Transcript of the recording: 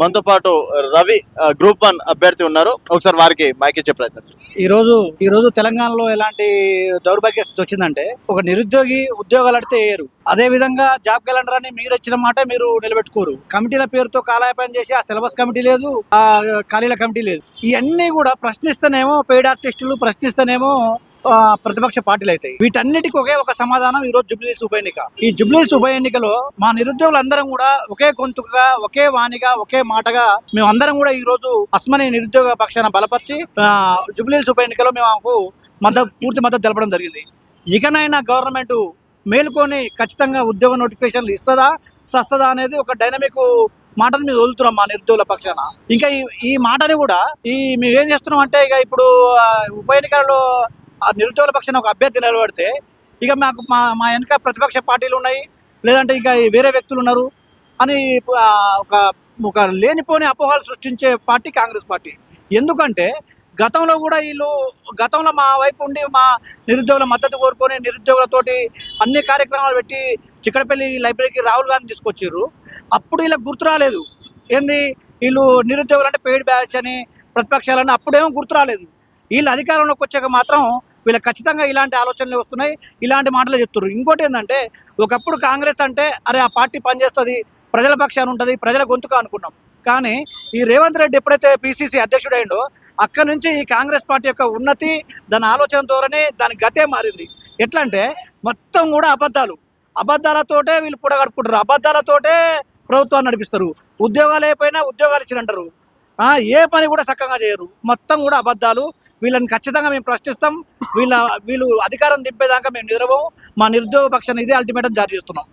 మనతో పాటు Ravi group one అభ్యర్థి ఉన్నారు. ఒకసారి వారికి మైక్ ఇచ్చే ప్రయత్నం ఈ రోజు ఈ రోజు తెలంగాణలో ఎలాంటి దౌర్భాగ్య స్థితి వచ్చిందంటే ఒక నిరుద్యోగి ఉద్యోగాలు అడితే వేయరు అదే విధంగా జాబ్ క్యాలెండర్ అని మీరు ఇచ్చిన మాట మీరు నిలబెట్టుకోరు. కమిటీల పేరుతో కాలాయపాయం చేసి ఆ సిలబస్ కమిటీ లేదు ఆ ఖాళీల కమిటీ లేదు. ఇవన్నీ కూడా ప్రశ్నిస్తేనేమో పెయిడ్ ఆర్టిస్టులు ప్రశ్నిస్తేనేమో ప్రతిపక్ష పార్టీలు అవుతాయి. వీటన్నిటికి ఒకే ఒక సమాధానం ఈ రోజు జుబ్లీస్ ఉప ఎన్నిక. ఈ జుబ్లీస్ ఉప ఎన్నికలో మా నిరుద్యోగులందరం కూడా ఒకే గొంతుగా ఒకే వాణిగా ఒకే మాటగా మేము అందరం కూడా ఈ రోజు అస్మని నిరుద్యోగ పక్షాన బలపరిచి జుబ్లీస్ ఉప ఎన్నికలో మేము మాకు మద్దతు పూర్తి మద్దతు తెలపడం జరిగింది. ఇకనైనా గవర్నమెంట్ మేలుకొని ఖచ్చితంగా ఉద్యోగ నోటిఫికేషన్లు ఇస్తుందా సస్తదా అనేది ఒక డైనమిక్ మాటను మేము వదులుతున్నాం మా నిరుద్యోగుల పక్షాన. ఇంకా ఈ ఈ మాటని కూడా ఈ మేము ఏం చేస్తున్నాం అంటే ఇక ఇప్పుడు ఉప ఎన్నికల్లో ఆ నిరుద్యోగుల పక్షాన్ని ఒక అభ్యర్థి నిలబడితే ఇక మాకు మా మా వెనక ప్రతిపక్ష పార్టీలు ఉన్నాయి లేదంటే ఇంకా వేరే వ్యక్తులు ఉన్నారు అని ఒక ఒక లేనిపోని అపోహలు సృష్టించే పార్టీ కాంగ్రెస్ పార్టీ. ఎందుకంటే గతంలో కూడా వీళ్ళు గతంలో మా వైపు ఉండి మా నిరుద్యోగుల మద్దతు కోరుకొని నిరుద్యోగులతోటి అన్ని కార్యక్రమాలు పెట్టి చిక్కడపల్లి లైబ్రరీకి రాహుల్ గాంధీ తీసుకొచ్చారు. అప్పుడు వీళ్ళకి గుర్తు రాలేదు. ఏంది? వీళ్ళు నిరుద్యోగులు అంటే పెయిడ్ బ్యాచ్ అని ప్రతిపక్షాలని అప్పుడేమో గుర్తు రాలేదు. వీళ్ళు అధికారంలోకి వచ్చాక మాత్రం వీళ్ళకి ఖచ్చితంగా ఇలాంటి ఆలోచనలు వస్తున్నాయి ఇలాంటి మాటలు చెప్తున్నారు ఇంకోటి ఏంటంటే ఒకప్పుడు కాంగ్రెస్ అంటే అరే ఆ పార్టీ పనిచేస్తుంది ప్రజల పక్షాన ఉంటుంది ప్రజల గొంతుక అనుకున్నాం. కానీ ఈ రేవంత్ రెడ్డి ఎప్పుడైతే పిసిసి అధ్యక్షుడైండో అక్కడ నుంచి ఈ కాంగ్రెస్ పార్టీ యొక్క ఉన్నతి దాని ఆలోచన ద్వారానే దాని గతే మారింది. ఎట్లా అంటే మొత్తం కూడా అబద్ధాలు. అబద్ధాలతోటే వీళ్ళు పుడగడుపుకుంటారు. అబద్ధాలతోటే ప్రభుత్వాన్ని నడిపిస్తారు. ఉద్యోగాలు అయిపోయినా ఉద్యోగాలు ఇచ్చినంటారు ఏ పని కూడా చక్కగా చేయరు. మొత్తం కూడా అబద్ధాలు. వీళ్ళని ఖచ్చితంగా మేము ప్రశ్నిస్తాం వీళ్ళ వీళ్ళు అధికారం దింపేదాకా మేము నిద్రపోము. మా నిరుద్యోగ పక్షాన్ని ఇదే అల్టిమేటం జారీ చేస్తున్నాం.